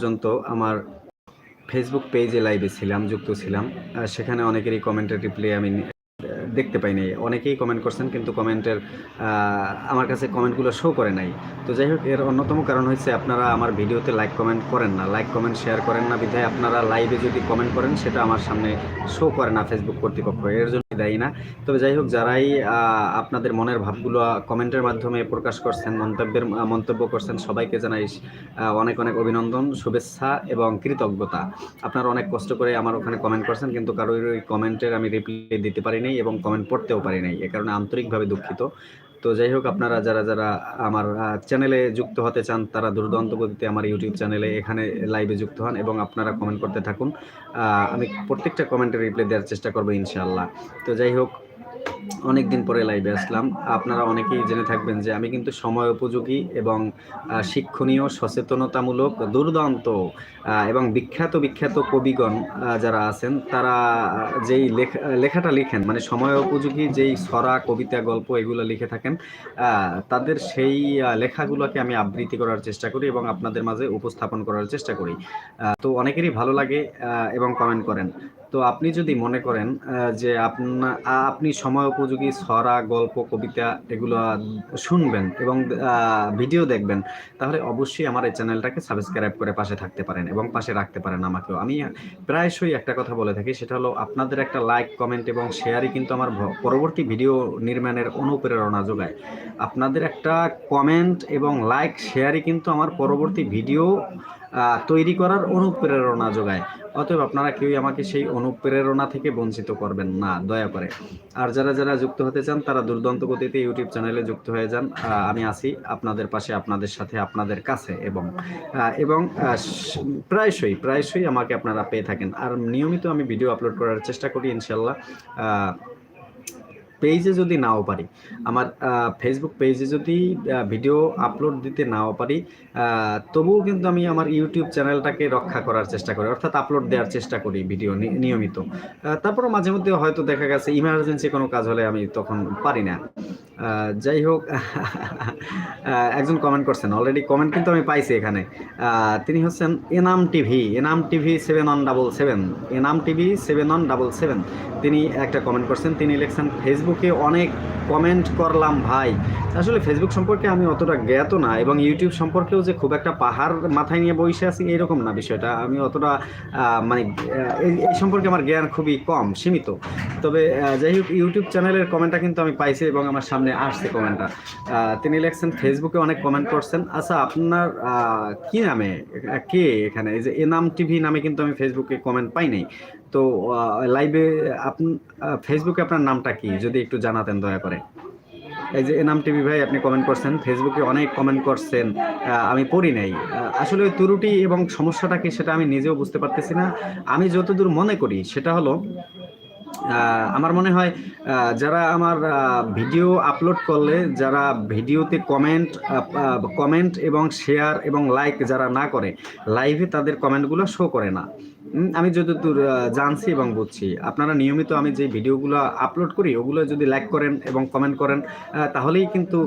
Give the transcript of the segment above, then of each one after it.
পর্যন্ত আমার ফেসবুক পেজে লাইভে ছিলাম যুক্ত ছিলাম। সেখানে অনেকেরই কমেন্টের রিপ্লাই আমি দেখতে পাইনি অনেকেই কমেন্ট করছেন, কিন্তু কমেন্টের আমার কাছে কমেন্টগুলো শো করে নাই। তো যাই হোক, এর অন্যতম কারণ হচ্ছে আপনারা আমার ভিডিওতে লাইক কমেন্ট করেন না। লাইক কমেন্ট শেয়ার করেন না বিধায় আপনারা লাইভে যদি কমেন্ট করেন, সেটা আমার সামনে শো করে না ফেসবুক কর্তৃপক্ষ। এর জন্য দায়ী না। তবে যাই হোক, যারাই আপনাদের মনের ভাবগুলো কমেন্টের মাধ্যমে প্রকাশ করছেন, মন্তব্যের মন্তব্য করছেন, সবাইকে জানাই অনেক অনেক অভিনন্দন, শুভেচ্ছা এবং কৃতজ্ঞতা। আপনারা অনেক কষ্ট করে আমার ওখানে কমেন্ট করছেন, কিন্তু কারোর ওই কমেন্টের আমি রিপ্লাই দিতে পারি নাই এবং কমেন্ট পড়তেও পারি নাই এ কারণে আন্তরিকভাবে দুঃখিত। তো যাই হোক, আপনারা যারা যারা আমার চ্যানেলে যুক্ত হতে চান, তারা দুর্দান্ত গতিতে আমার ইউটিউব চ্যানেলে এখানে লাইভে যুক্ত হন এবং আপনারা কমেন্ট করতে থাকুন। আমি প্রত্যেকটা কমেন্টের রিপ্লাই দেওয়ার চেষ্টা করব ইনশাল্লাহ তো যাই হোক অনেক দিন পরে লাইভে আসলাম। আপনারা অনেকেই জেনে থাকবেন যে আমি কিন্তু সময় উপযোগী এবং শিক্ষণীয়, সচেতনতামূলক, দুর্দান্ত এবং বিখ্যাত বিখ্যাত কবিগণ যারা আছেন, তারা যেই লেখা, লেখাটা লিখেন মানে সময় উপযোগী যেই ছড়া, কবিতা, গল্প এগুলো লিখে থাকেন তাদের সেই লেখাগুলোকে আমি আবৃত্তি করার চেষ্টা করি এবং আপনাদের মাঝে উপস্থাপন করার চেষ্টা করি। তো অনেকেরই ভালো লাগে এবং কমেন্ট করেন। তো আপনি যদি মনে করেন যে আপনি সময় উপযোগী ছড়া, গল্প, কবিতা এগুলো শুনবেন এবং ভিডিও দেখবেন, তাহলে অবশ্যই আমার এই চ্যানেলটাকে সাবস্ক্রাইব করে পাশে থাকতে পারেন এবং পাশে রাখতে পারেন আমাকেও। আমি প্রায়শই একটা কথা বলে থাকি, সেটা হলো আপনাদের একটা লাইক কমেন্ট এবং শেয়ারই কিন্তু আমার পরবর্তী ভিডিও নির্মাণের অনুপ্রেরণা যোগায়। আপনাদের একটা কমেন্ট এবং লাইক শেয়ারই কিন্তু আমার পরবর্তী ভিডিও তৈরি করার অনুপ্রেরণা যোগায়। অতএব আপনারা কেউই আমাকে সেই অনুপ্রেরণা থেকে বঞ্চিত করবেন না, দয়া করে। আর যারা যারা যুক্ত হতে চান, তারা দুর্দান্ত গতিতে ইউটিউব চ্যানেলে যুক্ত হয়ে যান। আমি আছি আপনাদের পাশে, আপনাদের সাথে, আপনাদের কাছে এবং এবং প্রায়শই প্রায়শই আমাকে আপনারা পেয়ে থাকেন। আর নিয়মিত আমি ভিডিও আপলোড করার চেষ্টা করি, ইনশাল্লাহ। পেজে যদি নাও পারি, আমার ফেসবুক পেজে যদি ভিডিও আপলোড দিতে নাও পারি তবুও কিন্তু আমি আমার ইউটিউব চ্যানেলটাকে রক্ষা করার চেষ্টা করি, অর্থাৎ আপলোড দেওয়ার চেষ্টা করি ভিডিও নিয়মিত। তারপরে মাঝে মধ্যে হয়তো দেখা গেছে ইমার্জেন্সি কোনো কাজ হলে আমি তখন পারি না। যাই হোক একজন কমেন্ট করছেন। অলরেডি কমেন্ট কিন্তু আমি পাইছি এখানে। তিনি হচ্ছেন Enam TV. Enam TV seven one double seven Enam TV seven one double seven তিনি একটা কমেন্ট করছেন। তিনি লিখছেন ফেসবুকে অনেক কমেন্ট করলাম ভাই। আসলে ফেসবুক সম্পর্কে আমি অতটা জ্ঞাত না এবং ইউটিউব সম্পর্কেও যে খুব একটা পাহাড় মাথায় নিয়ে বসে আছি এরকম না বিষয়টা। আমি অতটা মানে এই এই সম্পর্কে আমার জ্ঞান খুবই কম, সীমিত। তবে যাই হোক, ইউটিউব চ্যানেলের কমেন্টটা কিন্তু আমি পাইছি এবং আমার সামনে আসছে কমেন্টটা। তিনি লিখছেন, ফেসবুকে অনেক কমেন্ট করছেন। আচ্ছা আপনার কি নামে? কে এখানে? এই যে এনাম টিভি নামে কিন্তু আমি ফেসবুকে কমেন্ট পাই নাই। তো লাইভে আপনি ফেসবুকে আপনার নামটা কি? যদি একটু জানাতেন দয়া করে। এই যে এনাম টিভি ভাই, আপনি কমেন্ট করছেন, ফেসবুকে অনেক কমেন্ট করছেন। আমি পড়ি নাই। আসলে ওই ত্রুটি এবং সমস্যাটা কি সেটা আমি নিজেও বুঝতে পারতেছি না। আমি যতদূর মনে করি, সেটা হলো আমার মনে হয় যারা আমার ভিডিও আপলোড করলে, যারা ভিডিওতে কমেন্ট কমেন্ট এবং শেয়ার এবং লাইক যারা না করে লাইভে তাদের কমেন্টগুলো শো করে না। আমি যতদূর জানছি এবং বুঝছি, আপনারা নিয়মিত আমি যে ভিডিওগুলো আপলোড করি, ওগুলো যদি লাইক করেন এবং কমেন্ট করেন তাহলেই কিন্তু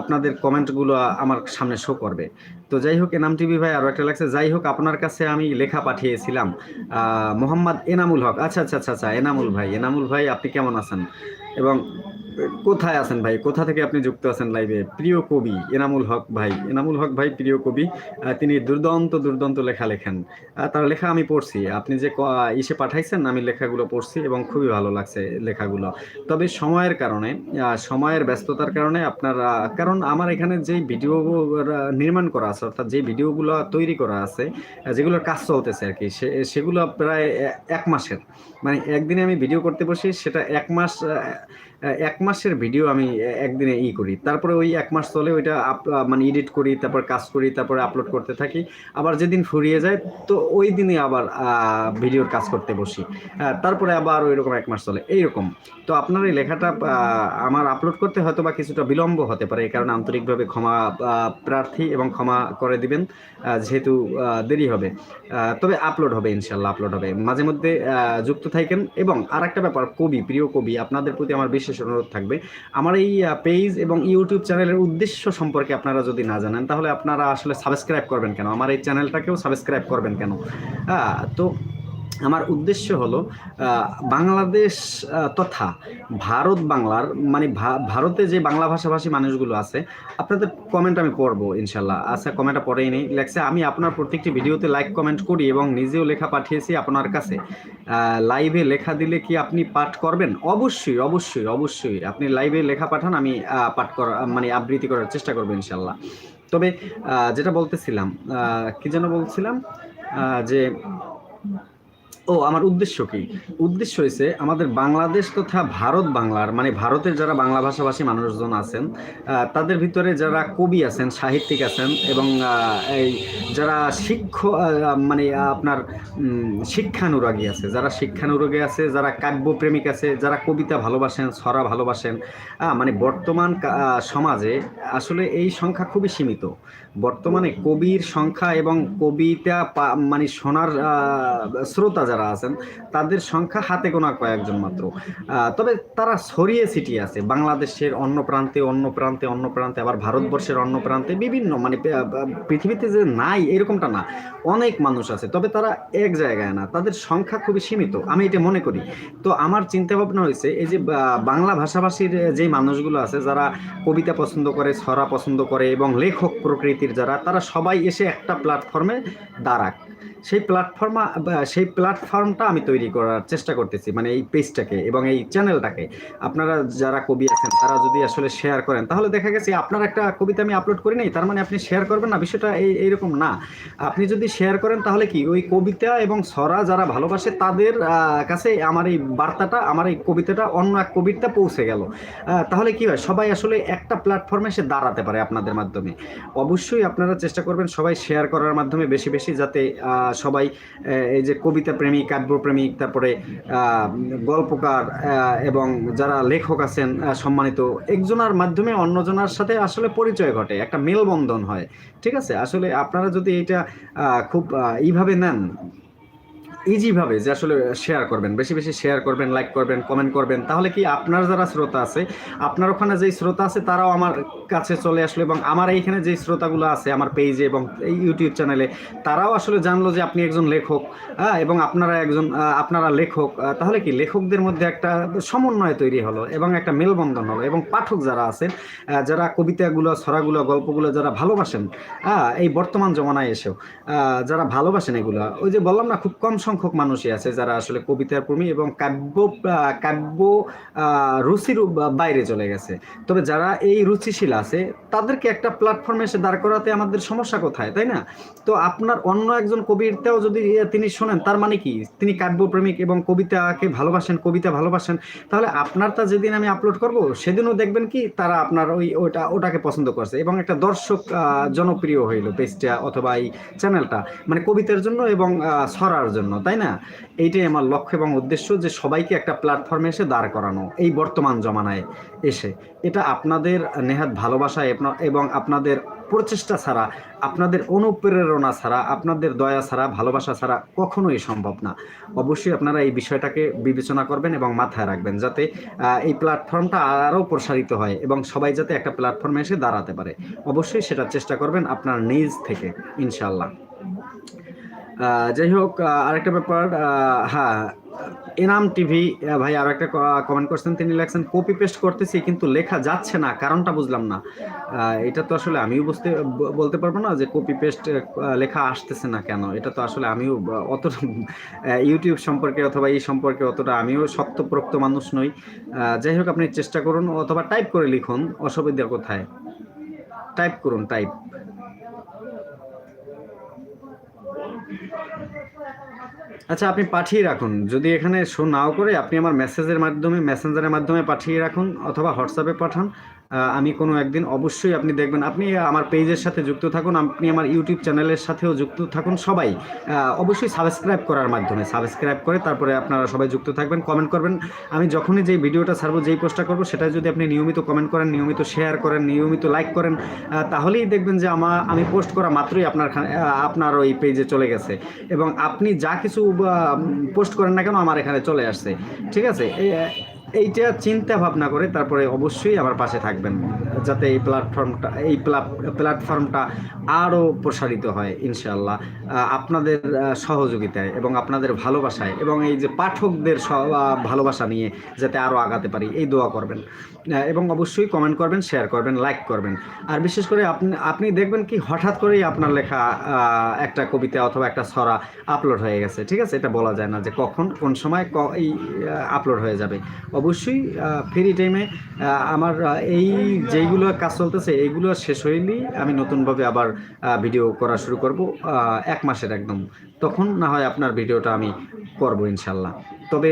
আপনাদের কমেন্টগুলো আমার সামনে শো করবে। তো যাই হোক, এনাম টিভি ভাই আরও একটা লাগছে। যাই হোক, আপনার কাছে আমি লেখা পাঠিয়েছিলাম মোহাম্মদ এনামুল হক। আচ্ছা আচ্ছা আচ্ছা আচ্ছা এনামুল ভাই এনামুল ভাই, আপনি কেমন আছেন? এবং কোথায় আছেন ভাই? কোথা থেকে আপনি যুক্ত আছেন লাইভে? প্রিয় কবি এনামুল হক ভাই। এনামুল হক ভাই প্রিয় কবি তিনি দুর্দান্ত দুর্দান্ত লেখা লেখেন। তার লেখা আমি পড়ছি। আপনি যে ইসে পাঠাইছেন আমি লেখাগুলো পড়ছি এবং খুবই ভালো লাগছে লেখাগুলো। তবে সময়ের কারণে সময়ের ব্যস্ততার কারণে আপনার কারণ আমার এখানে যেই ভিডিও নির্মাণ করা আছে অর্থাৎ যে ভিডিওগুলো তৈরি করা আছে আহ, যেগুলোর কাজ চলতেছে আর কি সেগুলো প্রায় এক মাসের। মানে একদিনে আমি ভিডিও করতে বসি সেটা এক মাস এক মাসের ভিডিও আমি একদিনে ই করি। তারপরে ওই এক মাস চলে ওইটা আপ- মানে এডিট করি, তারপর কাজ করি, তারপরে আপলোড করতে থাকি। আবার যেদিন ফুরিয়ে যায়, তো ওই দিনে আবার ভিডিওর কাজ করতে বসি। তারপরে আবার ওই রকম এক মাস চলে। এইরকম। তো আপনার এই লেখাটা আমার আপলোড করতে হয়তো বা কিছুটা বিলম্ব হতে পারে, এই কারণে আন্তরিকভাবে ক্ষমা প্রার্থী এবং ক্ষমা করে দিবেন যেহেতু দেরি হবে। তবে আপলোড হবে ইনশাল্লাহ আপলোড হবে। মাঝে মধ্যে যুক্ত থাকেন। এবং আর একটা ব্যাপার, কবি, প্রিয় কবি, আপনাদের প্রতি আমার বিশেষ বিশেষ অনুরোধ থাকবে। আমার এই পেজ এবং ইউটিউব চ্যানেলের উদ্দেশ্য সম্পর্কে আপনারা যদি না জানেন, তাহলে আপনারা আসলে সাবস্ক্রাইব করবেন কেন? আমার এই চ্যানেলটাকেও সাবস্ক্রাইব করবেন কেন? তো আমার উদ্দেশ্য হলো বাংলাদেশ তথা ভারত বাংলার মানে ভারতে যে বাংলা ভাষাভাষী মানুষগুলো আছে, আপনাদের কমেন্ট আমি পড়ব, ইনশাল্লাহ। আচ্ছা কমেন্টটা পড়েই নেই। লেখছে আমি আপনার প্রত্যেকটি ভিডিওতে লাইক কমেন্ট করি এবং নিজেও লেখা পাঠিয়েছি আপনার কাছে। লাইভে লেখা দিলে কি আপনি পাঠ করবেন? অবশ্যই অবশ্যই অবশ্যই। আপনি লাইভে লেখা পাঠান, আমি পাঠ করা মানে আবৃত্তি করার চেষ্টা করব, ইনশাল্লাহ। তবে যেটা বলতেছিলাম কি যেন বলছিলাম যে ও, আমার উদ্দেশ্য কি? উদ্দেশ্য হয়েছে আমাদের বাংলাদেশ তথা ভারত বাংলার মানে ভারতের যারা বাংলা ভাষাভাষী মানুষজন আছেন তাদের ভিতরে যারা কবি আছেন, সাহিত্যিক আছেন এবং এই যারা শিক্ষ মানে আপনার শিক্ষানুরাগী আছে, যারা শিক্ষানুরাগী আছে, যারা কাব্যপ্রেমিক আছে, যারা কবিতা ভালোবাসেন, ছড়া ভালোবাসেন মানে বর্তমান সমাজে আসলে এই সংখ্যা খুবই সীমিত। বর্তমানে কবির সংখ্যা এবং কবিতা মানে শোনার শ্রোতা যারা আছেন, তাদের সংখ্যা হাতে গোনা কয়েকজন মাত্র। তবে তারা ছড়িয়ে ছিটিয়ে আছে। বাংলাদেশের অন্য প্রান্তে অন্য প্রান্তে অন্য প্রান্তে, আবার ভারতবর্ষের অন্য প্রান্তে বিভিন্ন মানে পৃথিবীতে যে নাই, এরকমটা না। অনেক মানুষ আছে, তবে তারা এক জায়গায় না। তাদের সংখ্যা খুবই সীমিত। আমি এটা মনে করি। তো আমার চিন্তা ভাবনা হয়েছে এই যে বাংলা ভাষাভাষীর যে মানুষগুলো আছে, যারা কবিতা পছন্দ করে, ছড়া পছন্দ করে এবং লেখক প্রকৃতির যারা, তারা সবাই এসে একটা প্ল্যাটফর্মে দাঁড়াক। সেই প্ল্যাটফর্মা সেই প্ল্যাটফর্মটা আমি তৈরি করার চেষ্টা করতেছি মানে এই পেজটাকে এবং এই চ্যানেলটাকে আপনারা যারা কবি আছেন, তারা যদি আসলে শেয়ার করেন, তাহলে দেখা গেছে আপনার একটা কবিতা আমি আপলোড করি নাই, তার মানে আপনি শেয়ার করবেন না, বিষয়টা এই, এইরকম না। আপনি যদি শেয়ার করেন, তাহলে কি ওই কবিতা এবং ছড়া যারা ভালোবাসে, তাদের কাছে আমার এই বার্তাটা, আমার এই কবিতাটা, অন্য এক কবিতা পৌঁছে গেল। তাহলে কি হয়, সবাই আসলে একটা প্ল্যাটফর্মে সে দাঁড়াতে পারে আপনাদের মাধ্যমে। অবশ্যই আপনারা চেষ্টা করবেন সবাই শেয়ার করার মাধ্যমে বেশি বেশি যাতে সবাই এই যে কবিতা প্রেমিক, কাব্যপ্রেমিক, তারপরে গল্পকার এবং যারা লেখক আছেন সম্মানিত, একজনার মাধ্যমে অন্যজনার সাথে আসলে পরিচয় ঘটে, একটা মেলবন্ধন হয়। ঠিক আছে? আসলে আপনারা যদি এটা খুব এইভাবে নেন ইজিভাবে যে আসলে শেয়ার করবেন, বেশি বেশি শেয়ার করবেন লাইক করবেন কমেন্ট করবেন, তাহলে কি আপনার যারা শ্রোতা আছে, আপনার ওখানে যেই শ্রোতা আছে, তারাও আমার কাছে চলে আসলো এবং আমার এইখানে যেই শ্রোতাগুলো আছে, আমার পেজে এবং এই ইউটিউব চ্যানেলে তারাও আসলে জানলো যে আপনি একজন লেখক হ্যাঁ এবং আপনারা একজন আপনারা লেখক তাহলে কি লেখকদের মধ্যে একটা সমন্বয় তৈরি হলো এবং একটা মেলবন্ধন হলো এবং পাঠক যারা আছেন যারা কবিতাগুলো, ছড়াগুলো, গল্পগুলো যারা ভালোবাসেন হ্যাঁ এই বর্তমান জমানায় এসেও যারা ভালোবাসেন এগুলা, ওই যে বললাম না, খুব কম সংখ্যক মানুষই আছে যারা আসলে কবিতার প্রেমী এবং কাব্য কাব্য রুচির বাইরে চলে গেছে। তবে যারা এই রুচিশীল আছে, তাদেরকে একটা প্ল্যাটফর্মে এসে দাঁড় করাতে আমাদের সমস্যা কোথায়, তাই না? তো আপনার অন্য একজন কবিতাও যদি তিনি শোনেন, তার মানে কি? তিনি কাব্যপ্রেমিক এবং কবিতাকে ভালোবাসেন, কবিতা ভালোবাসেন, তাহলে আপনারটা যেদিন আমি আপলোড করব, সেদিনও দেখবেন কি, তারা আপনার ওই, ওটা, ওটাকে পছন্দ করছে এবং একটা দর্শক জনপ্রিয় হইল পেজটা অথবা এই চ্যানেলটা মানে কবিতার জন্য এবং ছড়ার জন্য। তাই না? এইটাই আমার লক্ষ্য এবং উদ্দেশ্য যে সবাইকে একটা প্ল্যাটফর্মে এসে দাঁড় করানো এই বর্তমান জমানায় এসে। এটা আপনাদের নেহাত ভালোবাসা এবং- আপনাদের প্রচেষ্টা ছাড়া, আপনাদের অনুপ্রেরণা ছাড়া, আপনাদের দয়া ছাড়া, ভালোবাসা ছাড়া কখনোই সম্ভব না। অবশ্যই আপনারা এই বিষয়টাকে বিবেচনা করবেন এবং মাথায় রাখবেন যাতে এই প্ল্যাটফর্মটা আরও প্রসারিত হয় এবং সবাই যাতে একটা প্ল্যাটফর্মে এসে দাঁড়াতে পারে। অবশ্যই সেটা চেষ্টা করবেন আপনার নিজ থেকে ইনশাল্লাহ যাই হোক আরেকটা ব্যাপার হ্যাঁ এনাম টিভি ভাই আর একটা কমেন্ট করছেন, তিনি লেখছেন কপি পেস্ট করতেছি, কিন্তু লেখা যাচ্ছে না, কারণটা বুঝলাম না। এটা তো আসলে আমিও বুঝতে বলতে পারব না যে কপি পেস্ট লেখা আসতেছে না কেন, এটা তো আসলে আমিও অত ইউটিউব সম্পর্কে অথবা এই সম্পর্কে অতটা আমিও শক্তপ্রোক্ত মানুষ নই। যাই হোক, আপনি চেষ্টা করুন, অথবা টাইপ করে লিখুন, অসুবিধা কোথায়? টাইপ করুন টাইপ আচ্ছা আপনি পাঠিয়ে রাখুন। যদি এখানে শো নাও করে, আপনি আমার মেসেজের মাধ্যমে মেসেঞ্জারের মাধ্যমে পাঠিয়ে রাখুন অথবা হোয়াটসঅ্যাপে পাঠান। আমি কোনো একদিন অবশ্যই আপনি দেখবেন, আপনি আমার পেজের সাথে যুক্ত থাকুন, আপনি আমার ইউটিউব চ্যানেলের সাথেও যুক্ত থাকুন সবাই। অবশ্যই সাবস্ক্রাইব করার মাধ্যমে সাবস্ক্রাইব করে তারপরে আপনারা সবাই যুক্ত থাকবেন কমেন্ট করবেন। আমি যখনই যেই ভিডিওটা ছাড়বো, যেই পোস্টটা করব, সেটা যদি আপনি নিয়মিত কমেন্ট করেন, নিয়মিত শেয়ার করেন, নিয়মিত লাইক করেন তাহলেই দেখবেন যে আমার আমি পোস্ট করা মাত্রই আপনার আপনার ওই পেজে চলে গেছে। এবং আপনি যা কিছু পোস্ট করেন না কেন, আমার এখানে চলে আসছে। ঠিক আছে? এইটা চিন্তা ভাবনা করে, তারপরে অবশ্যই আমার পাশে থাকবেন, যাতে এই প্ল্যাটফর্মটা এই প্ল্যাটফর্মটা আরও প্রসারিত হয় ইনশাল্লাহ আপনাদের সহযোগিতায় এবং আপনাদের ভালোবাসায় এবং এই যে পাঠকদের ভালোবাসা নিয়ে যাতে আরও আগাতে পারি, এই দোয়া করবেন। এবং অবশ্যই কমেন্ট করবেন শেয়ার করবেন লাইক করবেন। আর বিশেষ করে আপনি আপনি দেখবেন কি, হঠাৎ করেই আপনার লেখা একটা কবিতা অথবা একটা ছড়া আপলোড হয়ে গেছে, ঠিক আছে? এটা বলা যায় না যে কখন, কোন সময় এই আপলোড হয়ে যাবে। অবশ্যই ফ্রি টাইমে আমার এই যেইগুলো কাজ চলতেছে, এইগুলো শেষ হইলেই আমি নতুনভাবে আবার ভিডিও করা শুরু করব এক মাসের একদম। তখন না হয় আপনার ভিডিওটা আমি করব ইনশাল্লাহ। তবে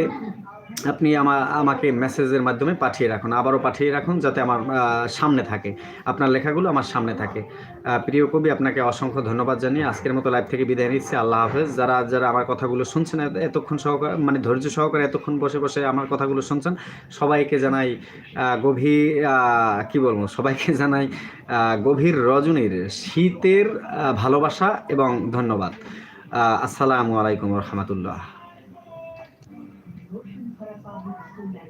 আপনি আমা, আমাকে মেসেজের মাধ্যমে পাঠিয়ে রাখুন। আবারও পাঠিয়ে রাখুন যাতে আমার সামনে থাকে। আপনার লেখাগুলো আমার সামনে থাকে। প্রিয় কবি, আপনাকে অসংখ্য ধন্যবাদ জানিয়ে আজকের মতো লাইভ থেকে বিদায় নিচ্ছি। আল্লাহ হাফেজ। যারা যারা আমার কথাগুলো শুনছেন, এত- এতক্ষণ সহকারে মানে ধৈর্য সহকারে এতক্ষণ বসে বসে আমার কথাগুলো শুনছেন, সবাইকে জানাই গভীর কি বলব? সবাইকে জানাই গভীর রজনীর শীতের ভালোবাসা এবং ধন্যবাদ। আসসালামু আলাইকুম রহমতুল্লাহ। Amen.